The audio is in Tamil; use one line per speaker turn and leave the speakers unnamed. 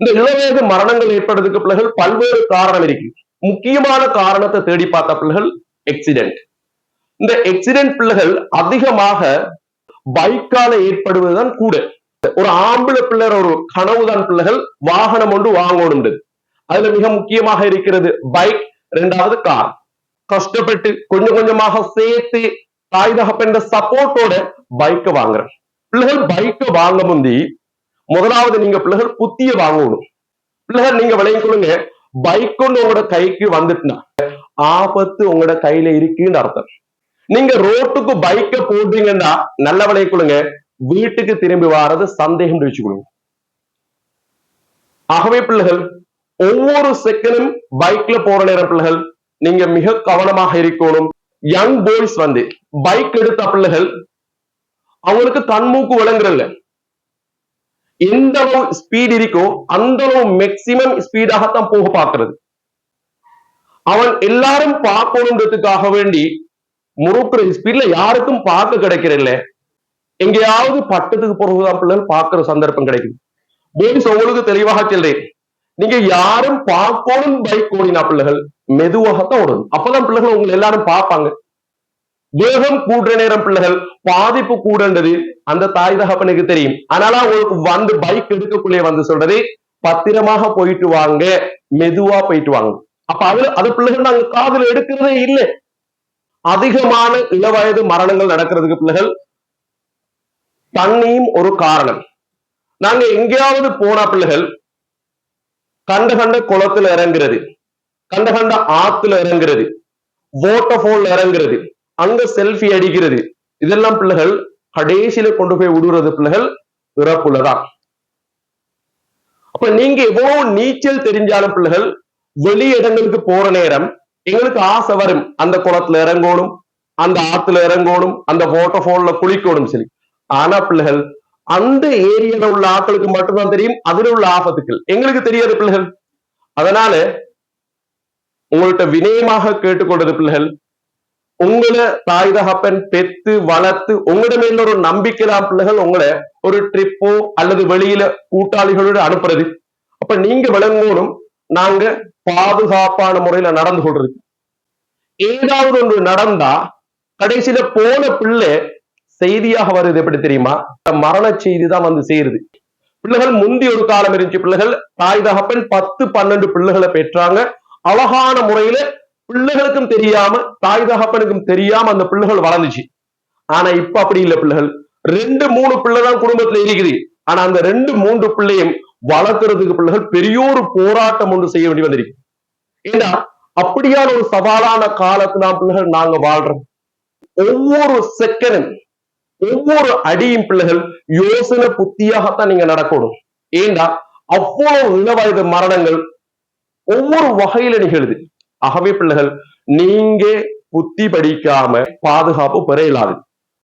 இந்த இளவயது மரணங்கள் ஏற்படுறதுக்கு பிள்ளைகள் பல்வேறு காரணம் இருக்கு. முக்கியமான காரணத்தை தேடி பார்த்த பிள்ளைகள் எக்ஸிடென்ட் இந்த எக்ஸிடென்ட் பிள்ளைகள் அதிகமாக பைக்கால ஏற்படுவதுதான் கூட. ஒரு ஆம்பளை பிள்ளை ஒரு கனவுதான் பிள்ளைகள் வாகனம் ஒன்று வாங்கணும் அதுல மிக முக்கியமாக இருக்கிறது பைக் ரெண்டாவது கார் கஷ்டப்பட்டு கொஞ்சம் கொஞ்சமாக சேர்த்து தாய் தகப்பன் சப்போர்ட்டோட பைக்கை வாங்குறேன். பிள்ளைகள் பைக்கை வாங்க முந்தி முதலாவது நீங்க பிள்ளைகள் புத்திய வாங்கணும். பிள்ளைகள் நீங்க விளையும் பைக் கொண்டு உங்களோட கைக்கு வந்துட்டுனா ஆபத்து உங்களோட கையில இருக்குன்னு அர்த்தம். நீங்க ரோட்டுக்கு பைக்க போடுறீங்கன்னா நல்ல விளைய கொள்ளுங்க வீட்டுக்கு திரும்பி வாரது சந்தேகம் வச்சுக்கொள்ளுங்க ஆகவே பிள்ளைகள் ஒவ்வொரு செகண்டும் பைக்ல போற நேரம் பிள்ளைகள் நீங்க மிக கவனமாக இருக்கணும். யங் பாய்ஸ் வந்து பைக் எடுத்த பிள்ளைகள் அவங்களுக்கு தன்மூக்கு விளங்குறல்ல. எந்த அளவு ஸ்பீட் இருக்கோ அந்த அளவு மேக்சிமம் ஸ்பீடாகத்தான் போக பார்க்கிறது. அவன் எல்லாரும் பார்க்கணுன்றதுக்காக வேண்டி முறுக்குற ஸ்பீட்ல யாருக்கும் பார்க்க கிடைக்கிறதில்ல. எங்கேயாவது பட்டத்துக்கு போறதுதான் பிள்ளைகள் பார்க்கிற சந்தர்ப்பம் கிடைக்குது. போலீஸ் உங்களுக்கு தெளிவாக சொல்றேன். நீங்க யாரும் பார்க்கணும் பைக் ஓடினா பிள்ளைகள். மெதுவாகத்தான் ஓடணும். அப்பதான் பிள்ளைகள் உங்களை எல்லாரும் பார்ப்பாங்க. வேகம் கூடுற நேரம் பிள்ளைகள் பாதிப்பு கூடன்றது அந்த தாய் தகப்பனுக்கு தெரியும். அதனால உங்களுக்கு வந்து பைக் எடுக்கக்குள்ளே வந்து சொல்றது பத்திரமாக போயிட்டு வாங்க மெதுவா போயிட்டு வாங்க. அப்ப அது அது பிள்ளைகள் நாங்க காதல் எடுக்கிறதே இல்லை. அதிகமான இளவயது மரணங்கள் நடக்கிறதுக்கு பிள்ளைகள் தண்ணியும் ஒரு காரணம். நாங்க எங்கேயாவது போன பிள்ளைகள் கண்ட கண்ட குளத்துல இறங்குறது கண்ட கண்ட ஆத்துல இறங்குறது வாட்டர்ஃபால் இறங்குறது அங்க செல்ஃபி அடிக்கிறது. இதெல்லாம் பிள்ளைகள் கடைசியில கொண்டு போய் விடுறது பிள்ளைகள் இறப்புலதான் அப்ப நீங்க எவ்வளவு நீச்சல் தெரிஞ்சாலும் பிள்ளைகள் வெளி இடங்களுக்கு போற நேரம் எங்களுக்கு ஆசை வரும். அந்த குளத்துல இறங்கணும் அந்த ஆத்துல இறங்கணும் அந்த வாட்டர்ஃபால்ல குளிக்கணும் சரி ஆனா பிள்ளைகள் அந்த ஏரியால உள்ள ஆட்களுக்கு மட்டும்தான் தெரியும் அதுல உள்ள ஆபத்துக்கள். எங்களுக்கு தெரியாது பிள்ளைகள். அதனால உங்கள்கிட்ட வினயமாக கேட்டுக்கொண்டது பிள்ளைகள் உங்களை தாய் தகப்பன் பெத்து வளர்த்து உங்களோட மேல ஒரு நம்பிக்கைதான் பிள்ளைகள் உங்களை ஒரு ட்ரிப்போ அல்லது வெளியில கூட்டாளிகளோட அனுப்புறது. அப்ப நீங்க விளங்கணும் நாங்க பாதுகாப்பான முறையில நடந்து கொள்றது. ஏதாவது ஒன்று நடந்தா கடைசியில போன பிள்ளை செய்தியாக வருது எப்படி தெரியுமா? மரண செய்தி தான் வந்து சேருது. பிள்ளைகள் முந்தி ஒரு காலம் இருந்துச்சு. பிள்ளைகள் தாய் தகப்பன் பத்து பன்னெண்டு பிள்ளைகளை பெற்றாங்க. அழகான முறையில பிள்ளைகளுக்கும் தெரியாம தாய் தகப்பனுக்கும் தெரியாம அந்த பிள்ளைகள் வளர்ந்துச்சு. ஆனா இப்ப அப்படி இல்லை பிள்ளைகள். ரெண்டு மூணு பிள்ளை தான் குடும்பத்துல இருக்குது. ஆனா அந்த ரெண்டு மூன்று பிள்ளையும் வளர்க்கறதுக்கு பிள்ளைகள் பெரியோரு போராட்டம் ஒன்று செய்ய வேண்டி வந்திருக்கு. ஏன்னா அப்படியான ஒரு சவாலான காலத்துல பிள்ளைகள் நாங்க வாழ்றோம். ஒவ்வொரு செகண்டும் ஒவ்வொரு அடியும் பிள்ளைகள் யோசனை புத்தியாகத்தான் நீங்க நடக்கணும். ஏண்டா? அவ்வளவு இளவயது மரணங்கள் ஒவ்வொரு வகையில நிகழுது. ஆகவே பிள்ளைகள் நீங்க புத்தி படிக்காம பாதுகாப்பு பெற இயலாது.